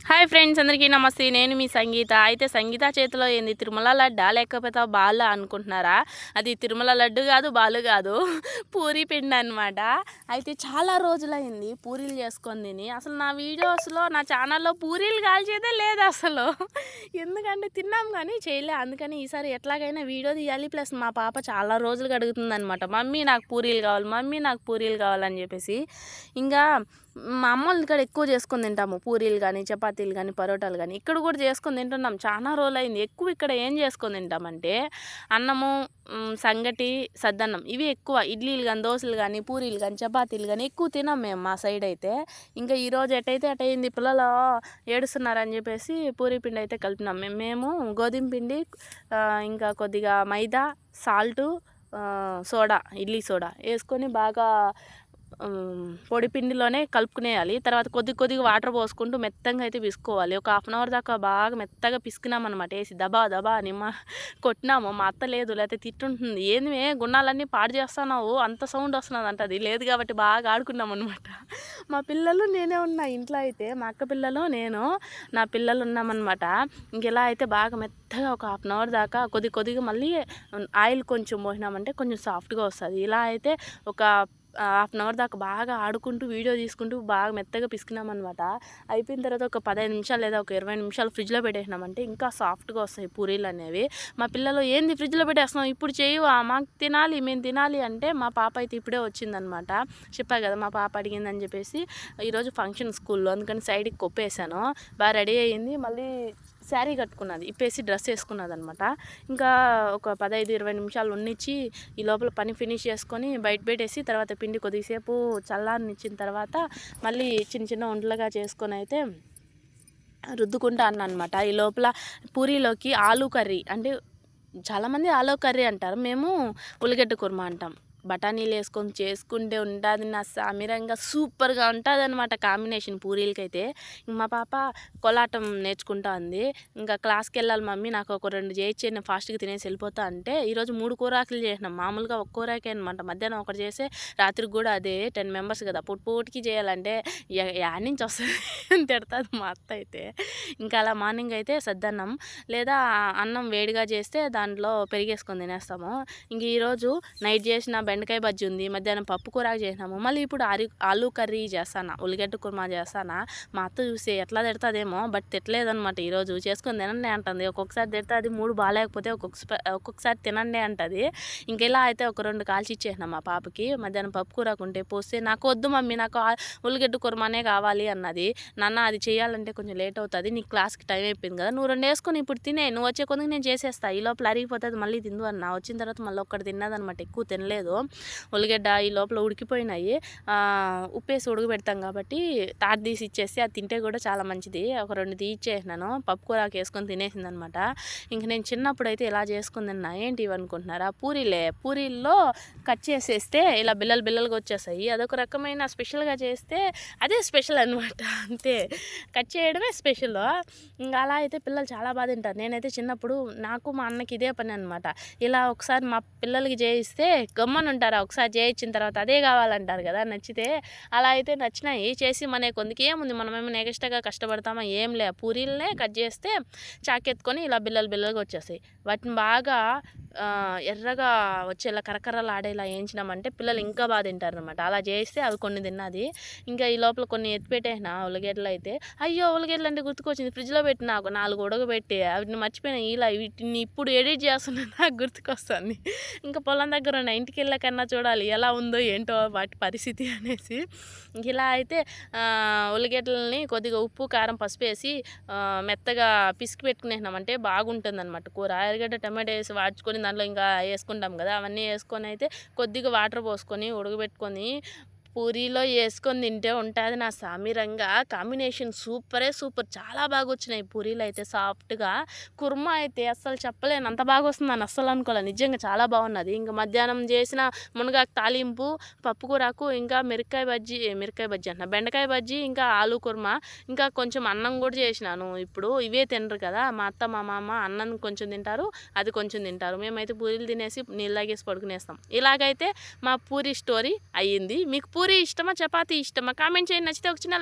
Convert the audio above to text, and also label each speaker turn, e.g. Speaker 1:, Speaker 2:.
Speaker 1: Hi friends అందరికీ నమస్తే. నేను మీ సంగీత. అయితే సంగీత చేతిలో ఏంది? తిరుమల లడ్డా లేకపోతే బాల్ అనుకుంటున్నారా? అది తిరుమల లడ్డు కాదు బాలు కాదు. పూరి పిండి అనమాట అయితే చాలా రోజులైంది పూరీలు చేసుకొని తిని. అసలు నా వీడియోస్లో నా ఛానల్లో పూరీలు కాల్చేదే లేదు అసలు. ఎందుకంటే తిన్నాం కానీ చేయలే. అందుకని ఈసారి ఎట్లాగైనా వీడియో తీయాలి. ప్లస్ మా పాప చాలా రోజులుగా అడుగుతుంది అనమాట మమ్మీ నాకు పూరీలు కావాలి. మమ్మీ నాకు పూరీలు కావాలని చెప్పేసి. ఇంకా మా అమ్మ ఇక్కడ ఎక్కువ చేసుకొని తింటాము. పూరీలు కానీ చపాతీలు కానీ పరోటాలు కానీ. ఇక్కడ కూడా చేసుకొని తింటున్నాం. చాలా రోజులు అయింది ఎక్కువ ఇక్కడ ఏం చేసుకొని తింటామంటే అన్నము సంగటి సద్దన్నం. ఇవి ఎక్కువ. ఇడ్లీలు కానీ దోశలు కానీ పూరీలు కానీ చపాతీలు కానీ ఎక్కువ తినాం మేము మా సైడ్ అయితే. ఇంకా ఈరోజు ఎటైతే అటైంది పిల్లలు ఏడుస్తున్నారని చెప్పేసి పూరీ పిండి అయితే కలిపినాం. మేము మేము గోధుమ పిండి ఇంకా కొద్దిగా maida salt soda idli soda వేసుకొని బాగా పొడి పిండిలోనే కలుపుకునేయాలి. తర్వాత కొద్ది కొద్దిగా వాటర్ పోసుకుంటూ మెత్తంగా అయితే పిసుకోవాలి. ఒక హాఫ్ అన్ అవర్ దాకా బాగా మెత్తగా పిసికినాం వేసి దబా దబా అని మా కొట్టినాము. మా అత్త లేదు లేకపోతే తిట్టుంటుంది. ఏంది గుణాలన్నీ పాడు చేస్తున్నావు. అంత సౌండ్ వస్తున్నది అంటది లేదు కాబట్టి బాగా ఆడుకున్నాం అనమాట మా పిల్లలు నేనే ఉన్నా. ఇంట్లో అయితే మా అక్క పిల్లలు నేను నా పిల్లలు ఉన్నామన్నమాట. ఇంకెలా అయితే బాగా మెత్తగా ఒక హాఫ్ అన్ అవర్ దాకా కొద్ది కొద్దిగా మళ్ళీ ఆయిల్ కొంచెం పోసినామంటే కొంచెం సాఫ్ట్గా వస్తుంది. ఇలా అయితే ఒక హాఫ్ అన్ అవర్ దాకా బాగా ఆడుకుంటూ వీడియో తీసుకుంటూ బాగా మెత్తగా పిసికినామన్నమాట. అయిపోయిన తర్వాత ఒక పదహైదు నిమిషాలు లేదా ఒక ఇరవై నిమిషాలు ఫ్రిడ్జ్లో పెట్టేసినామంటే ఇంకా సాఫ్ట్గా వస్తాయి పూరీలు అనేవి. మా పిల్లలు ఏంది ఫ్రిడ్జ్లో పెట్టేస్తున్నాం ఇప్పుడు చేయు మాకు తినాలి మేము తినాలి అంటే మా పాప అయితే ఇప్పుడే వచ్చిందనమాట చెప్పా కదా మా పాప అడిగిందని చెప్పేసి ఈరోజు ఫంక్షన్ స్కూల్లో అందుకని సైడ్కి కొప్పేసాను బాగా రెడీ అయ్యింది. మళ్ళీ శారీ కట్టుకున్నది ఇప్పేసి డ్రెస్ వేసుకున్నది అనమాట ఇంకా ఒక పదహైదు ఇరవై నిమిషాలు ఉన్నిచ్చి ఈ లోపల పని ఫినిష్ చేసుకొని బయట పెట్టేసి తర్వాత పిండి కొద్దిసేపు చల్లారనిచ్చిన తర్వాత మళ్ళీ చిన్న చిన్న వంటలుగా చేసుకొని అయితే రుద్దుకుంటా అన్న అనమాట ఈ లోపల పూరీలోకి ఆలు కర్రీ అంటే చాలామంది ఆలు కర్రీ అంటారు. మేము ఉల్లిగడ్డ కుర్మా అంటాం. బఠానీలు వేసుకొని చేసుకుంటే ఉంటుంది నా సామిరంగా సూపర్గా ఉంటుంది అనమాట కాంబినేషన్ పూరీలకైతే. మా పాప కోలాటం నేర్చుకుంటా ఉంది. ఇంకా క్లాస్కి వెళ్ళాలి మమ్మీ నాకు ఒక రెండు చేయించి నేను ఫాస్ట్గా తినేసి వెళ్ళిపోతా అంటే ఈరోజు మూడు కూరాకులు చేసినాం. మామూలుగా ఒక కూరాకే అనమాట మధ్యాహ్నం ఒకటి చేస్తే రాత్రికి కూడా అదే టెన్ మెంబర్స్ కదా. పుట్టి పూటికి చేయాలంటే యాడ్ నుంచి వస్తుంది. తిడతాది మా అత్త అయితే. ఇంకా అలా మార్నింగ్ అయితే సద్దన్నం. లేదా అన్నం వేడిగా చేస్తే దాంట్లో పెరిగేసుకొని తినేస్తాము. ఇంక ఈరోజు నైట్ చేసిన బెండకాయ బజ్జి ఉంది మధ్యాహ్నం పప్పు కూర చేసినాము. మళ్ళీ ఇప్పుడు ఆరి ఆలు కర్రీ చేస్తానా ఉల్లిగడ్డ కుర్మా చేస్తానా? మా అత్త చూసి ఎట్లా తిడతాదేమో బట్ తిట్టలేదనమాట ఈరోజు. చేసుకొని తినండి అంటుంది. ఒక్కొక్కసారి తిడుతుంది మూడు బాగాలేకపోతే ఒక్కొక్క ఒక్కొక్కసారి తినండి అంటుంది. ఇంకెలా అయితే ఒక రెండు కాల్చి ఇచ్చేసినా మా పాపకి మధ్యాహ్నం పప్పు కూరకుంటే పోస్తే నాకు వద్దు మమ్మీ నాకు ఉల్లిగడ్డ కుర్మానే కావాలి అన్నది. నాన్న అది చేయాలంటే కొంచెం లేట్ అవుతుంది నీ క్లాస్కి టైం అయిపోయింది కదా నువ్వు రెండు వేసుకొని ఇప్పుడు తినే నువ్వు వచ్చే కొద్దిగా నేను చేసేస్తాను ఈ లోపల అరిగిపోతుంది మళ్ళీ తిందు అన్న. వచ్చిన తర్వాత మళ్ళీ ఒక్కటి తిన్నదనమాట ఎక్కువ తినలేదు. ఉల్లిగడ్డ ఈ లోపల ఉడికిపోయినాయి. ఉప్పేసి ఉడకబెడతాం కాబట్టి తాటి తీసి ఇచ్చేసి అది తింటే కూడా చాలా మంచిది. ఒక రెండు తీసేసినాను పప్పుకూరకి వేసుకొని తినేసింది అనమాట ఇంక నేను చిన్నప్పుడు అయితే ఇలా చేసుకుంది తిన్నా. ఏంటి అనుకుంటున్నారా? పూరీలే. పూరీల్లో కట్ చేసేస్తే ఇలా బిల్లలు బిల్లలుగా వచ్చేసాయి అదొక రకమైన స్పెషల్గా చేస్తే అదే స్పెషల్ అనమాట. అంతే. కట్ చేయడమే స్పెషల్. ఇంకా అలా అయితే పిల్లలు చాలా బాగా తింటారు. నేనైతే చిన్నప్పుడు నాకు మా అన్నకి ఇదే పని అనమాట. ఇలా ఒకసారి మా పిల్లలకి చేయిస్తే ఉంటారు? ఒకసారి చేయించిన తర్వాత అదే కావాలంటారు కదా నచ్చితే. అలా అయితే నచ్చినాయి. చేసి మన కొందికి ఏముంది? మనమేమో నెగస్ట్గా కష్టపడతామా? ఏం లే. పూరీలనే కట్ చేస్తే చాకెత్తుకొని ఇలా బిల్లలు బిల్లలుగా వచ్చేస్తాయి. వాటిని బాగా ఎర్రగా వచ్చేలా కరకరలు ఆడేలా వేయించినామంటే పిల్లలు ఇంకా బాగా తింటారు అనమాట అలా చేస్తే అవి కొన్ని తిన్నది. ఇంకా ఈ లోపల కొన్ని ఎత్తిపెట్టేసిన ఉల్లిగడ్డలు అయితే అయ్యో ఉల్లగడ్డలు అంటే గుర్తుకొచ్చింది. ఫ్రిడ్జ్లో పెట్టి నాకు నాలుగు ఉడకబెట్టి వాటిని మర్చిపోయినా ఇలా వీటిని ఇప్పుడు ఎడిట్ చేస్తున్నా నాకు గుర్తుకొస్తుంది. ఇంకా పొలం దగ్గర ఉన్న ఇంటికి వెళ్ళకన్నా చూడాలి ఎలా ఉందో ఏంటో వాటి పరిస్థితి అనేసి. ఇలా అయితే ఉల్లిగడ్డలని కొద్దిగా ఉప్పు కారం పసుపు వేసి మెత్తగా పిసికి పెట్టుకునేసినామంటే బాగుంటుంది అనమాట కూర ఎరగడ్డ టమాటో వేసి వాడుచుకొని దాంట్లో ఇంకా వేసుకుంటాం కదా అవన్నీ వేసుకొని అయితే కొద్దిగా వాటర్ పోసుకొని ఉడకబెట్టుకొని పూరీలో వేసుకొని తింటే ఉంటుంది నా సామిరంగా కాంబినేషన్ సూపరే సూపర్. చాలా బాగా వచ్చినాయి పూరీలు అయితే సాఫ్ట్గా. కుర్మా అయితే అస్సలు చెప్పలేను. అంత బాగా వస్తుంది అని అస్సలు అనుకోలేదు నిజంగా చాలా బాగున్నది. ఇంకా మధ్యాహ్నం చేసిన మునగాకు తాలింపు పప్పుకూరకు ఇంకా మిరకాయ బజ్జీ మిరకాయ బజ్జీ అంటున్నా బెండకాయ బజ్జీ ఇంకా ఆలు కుర్మా ఇంకా కొంచెం అన్నం కూడా చేసినాను. ఇప్పుడు ఇవే తినరు కదా. మా అత్త మా మామ అన్నం కొంచెం తింటారు అది కొంచెం తింటారు. మేమైతే పూరీలు తినేసి నీళ్ళు పడుకునేస్తాం. ఇలాగైతే మా పూరి స్టోరీ అయ్యింది. మీకు పూరి ఇష్టమా చపాతీ ఇష్టమా? కామెంట్ చేయండి. నచ్చితే ఒక చిన్న